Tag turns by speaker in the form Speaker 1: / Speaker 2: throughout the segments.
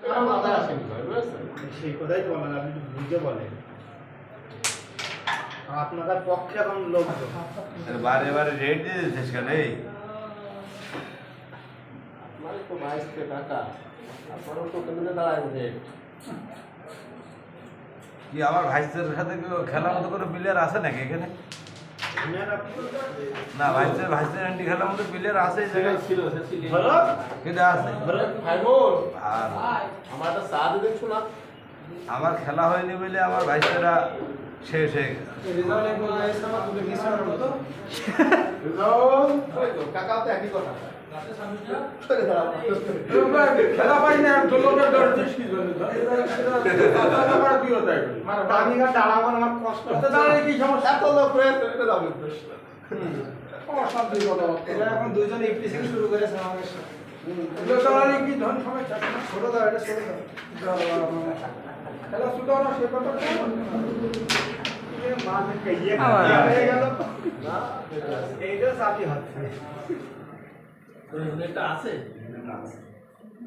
Speaker 1: কারও মাথায় আসেনি
Speaker 2: সেই কথাই বলেন আপনি বুঝে বলেন। আপনাদের পক্ষে এখন লোকজন।
Speaker 3: বারে বারে রেট দিয়ে দিচ্ছিস কেন এই?
Speaker 1: আপনার তো বাইশ টাকা আপনারও তো দাঁড়ায় যে
Speaker 3: কি আমার ভাইসের সাথে খেলার মতো কোনো প্লেয়ার আছে নাকি এখানে? না ভাইসের ভাইসের অ্যান্টি খেলার মতো প্লেয়ার আছে
Speaker 1: ছিল সে ছিল
Speaker 2: হলো
Speaker 3: কিন্তু আছে আর
Speaker 1: আমার চা
Speaker 3: খেলা হয়নি বলে আমার ভাইসেরা শেষ হয়ে গেছে
Speaker 1: কাকা তো একই কথা
Speaker 4: খেলা পাই না আর দোলকের কি জন্য আমার কি হতে
Speaker 2: আমি আর দাঁড়াবার আমার কষ্ট হচ্ছে।
Speaker 4: কি সমস্যা
Speaker 1: এত লোক এটা প্রশ্ন
Speaker 4: অশান্তি কথা
Speaker 2: এখন ইফটিসিং শুরু করেছে আমাদের সাথে।
Speaker 4: কি ধন সমস্যা
Speaker 2: ছোট দাও এটা ছোট দাও।
Speaker 4: শুধু না সে কথা।
Speaker 2: হয়ে গেল
Speaker 1: না এটা আছে।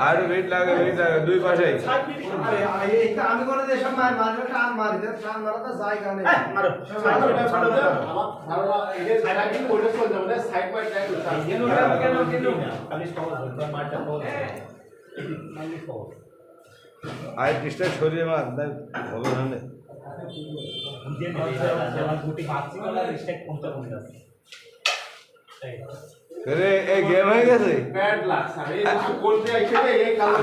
Speaker 3: আর ওয়েট লাগে ওয়েট লাগে দুই পাশেই
Speaker 4: আমি করে যে সব মার মারবে টান মারি টান মারা তো জায়গা নেই
Speaker 2: মারো
Speaker 1: সাইড সাইড বাই সাইড
Speaker 2: খালি সহজ হচ্ছে মারটা সহজ খালি সহজ
Speaker 3: আর চেষ্টা সরিয়ে মার তাই হবে না নে।
Speaker 2: বুঝে নেবে গুটি কমতে কমে যাচ্ছে
Speaker 3: রে এই গেম হয়ে গেছে
Speaker 1: ব্যাড লাগ স্যার এই বলতে আইছে এই কালো